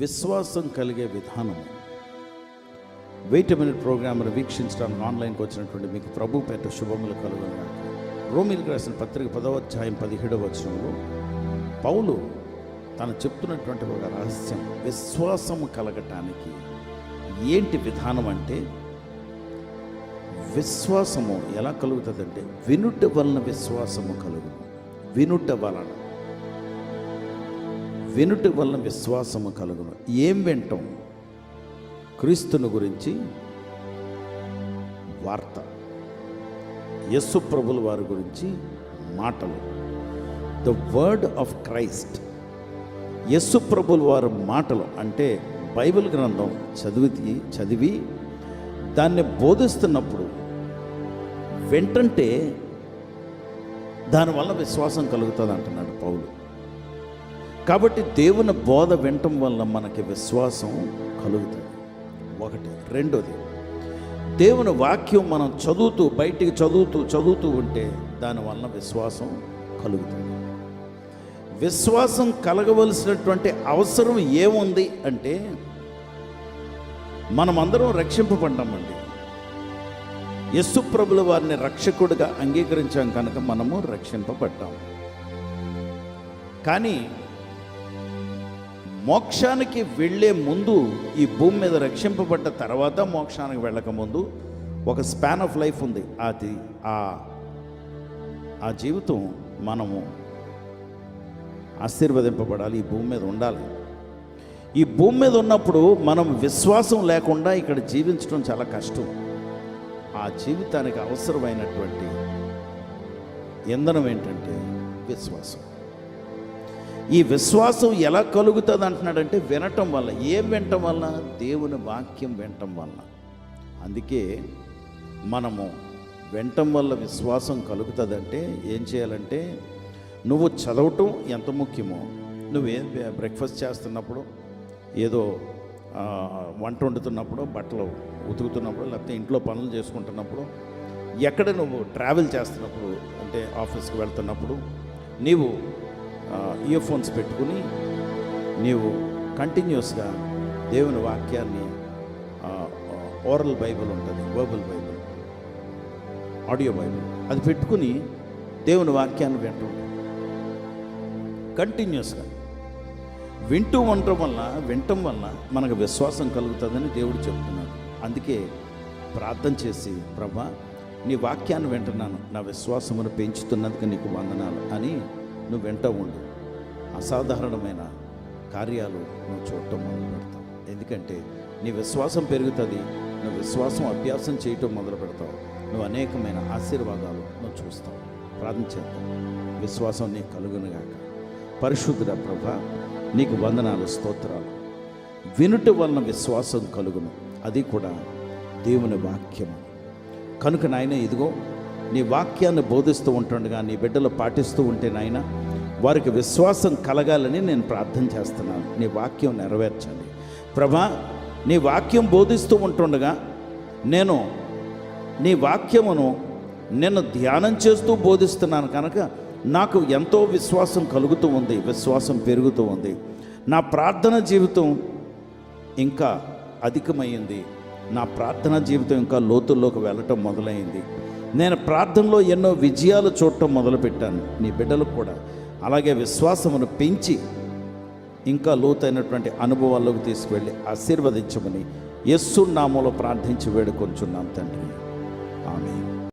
విశ్వాసం కలిగే విధానము వెయిట్ మినిట్ ప్రోగ్రామ్ను వీక్షించడానికి ఆన్లైన్కి వచ్చినటువంటి మీకు ప్రభు పేట శుభములు కలుగును రోమిల్కి రాసిన పత్రిక పదవ అధ్యాయం పదిహేడవ వచనంలో పౌలు తను చెప్తున్నటువంటి ఒక రహస్యం విశ్వాసము కలగటానికి ఏంటి విధానం అంటే విశ్వాసము ఎలా కలుగుతుందంటే వినుట వలన విశ్వాసము కలుగు వినుట వలన. వినుట వలన విశ్వాసము కలుగును. ఏం వింటాం? క్రీస్తుని గురించి వార్త. యస్సు ప్రభుల వారి గురించి మాటలు. The word of Christ Yesu ప్రభుల వారి మాటలు అంటే బైబిల్ గ్రంథం చదివి చదివి దాన్ని బోధిస్తున్నప్పుడు వెంటంటే దానివల్ల విశ్వాసం కలుగుతుంది అంటున్నాడు పౌలు. కాబట్టి దేవుని బోధ వినటం వల్ల మనకి విశ్వాసం కలుగుతుంది. ఒకటి. రెండోది దేవుని వాక్యం మనం చదువుతూ బయటికి చదువుతూ చదువుతూ ఉంటే దానివల్ల విశ్వాసం కలుగుతుంది. విశ్వాసం కలగవలసినటువంటి అవసరం ఏముంది అంటే మనమందరం రక్షింపబడ్డామండి. యస్సు ప్రభుల వారిని రక్షకుడిగా అంగీకరించాం కనుక మనము రక్షింపబడ్డాం. కానీ మోక్షానికి వెళ్ళే ముందు ఈ భూమి మీద రక్షింపబడ్డ తర్వాత మోక్షానికి వెళ్ళక ముందు ఒక స్పాన్ ఆఫ్ లైఫ్ ఉంది. అది ఆ ఆ జీవితం మనము ఆశీర్వదింపబడాలి ఈ భూమి మీద ఉండాలి. ఈ భూమి మీద ఉన్నప్పుడు మనం విశ్వాసం లేకుండా ఇక్కడ జీవించడం చాలా కష్టం. ఆ జీవితానికి అవసరమైనటువంటి ఇంధనం ఏంటంటే విశ్వాసం. ఈ విశ్వాసం ఎలా కలుగుతుంది అంటున్నాడంటే వినటం వల్ల. ఏం వినటం వల్ల దేవుని వాక్యం వినటం వల్ల అందుకే మనము వినటం వల్ల విశ్వాసం కలుగుతుందంటే ఏం చేయాలంటే నువ్వు చదవటం ఎంత ముఖ్యమో నువ్వేం బ్రేక్ఫాస్ట్ చేస్తున్నప్పుడు ఏదో వంట వండుతున్నప్పుడు బట్టలు ఉతుకుతున్నప్పుడు లేకపోతే ఇంట్లో పనులు చేసుకుంటున్నప్పుడు ఎక్కడ నువ్వు ట్రావెల్ చేస్తున్నప్పుడు అంటే ఆఫీస్కి వెళ్తున్నప్పుడు నీవు ఇయర్ ఫోన్స్ పెట్టుకుని నీవు కంటిన్యూస్గా దేవుని వాక్యాన్ని ఓరల్ బైబిల్ ఉంటుంది వర్బల్ బైబిల్ ఆడియో బైబిల్ అది పెట్టుకుని దేవుని వాక్యాన్ని వింటుంటాం కంటిన్యూస్గా వింటూ ఉండటం వల్ల వినటం వల్ల మనకు విశ్వాసం కలుగుతుందని దేవుడు చెప్తున్నాడు. అందుకే ప్రార్థన చేసి ప్రభా నీ వాక్యాన్ని వింటున్నాను. నా విశ్వాసమును పెంచుతున్నందుకు నీకు వందనాలు అని నువ్వు వింటూ ఉండు. అసాధారణమైన కార్యాలు నువ్వు చూడటం మొదలు పెడతావు. ఎందుకంటే నీ విశ్వాసం పెరుగుతుంది నువ్వు విశ్వాసం అభ్యాసం చేయటం మొదలు పెడతావు. నువ్వు అనేకమైన ఆశీర్వాదాలు నువ్వు చూస్తావు. ప్రార్థన చేద్దాం. విశ్వాసం నీకు కలుగునుగాక పరిశుద్ధుడ ప్రభ నీకు వందనాలు స్తోత్రాలు. వినుట వలన విశ్వాసం కలుగును. అది కూడా దేవుని వాక్యము. కనుక నాయన ఇదిగో నీ వాక్యాన్ని బోధిస్తూ ఉంటుండగా నీ బిడ్డలు పాటిస్తూ ఉంటే నాయనా వారికి విశ్వాసం కలగాలని నేను ప్రార్థన చేస్తున్నాను. నీ వాక్యం నెరవేర్చండి. ప్రభా నీ వాక్యం బోధిస్తూ ఉంటుండగా నేను నీ వాక్యమును నేను ధ్యానం చేస్తూ బోధిస్తున్నాను కనుక నాకు ఎంతో విశ్వాసం కలుగుతూ ఉంది విశ్వాసం పెరుగుతూ ఉంది. నా ప్రార్థన జీవితం ఇంకా అధికమైంది. నా ప్రార్థన జీవితం ఇంకా లోతుల్లోకి వెళ్ళటం మొదలైంది. నేను ప్రార్థనలో ఎన్నో విజయాలు చూడటం మొదలుపెట్టాను. నీ బిడ్డలకు కూడా అలాగే విశ్వాసమును పెంచి ఇంకా లోతైనటువంటి అనుభవాల్లోకి తీసుకువెళ్ళి ఆశీర్వదించమని యస్సు నామంలో ప్రార్థించి వేడుకొంచున్నాం తండ్రి. ఆమె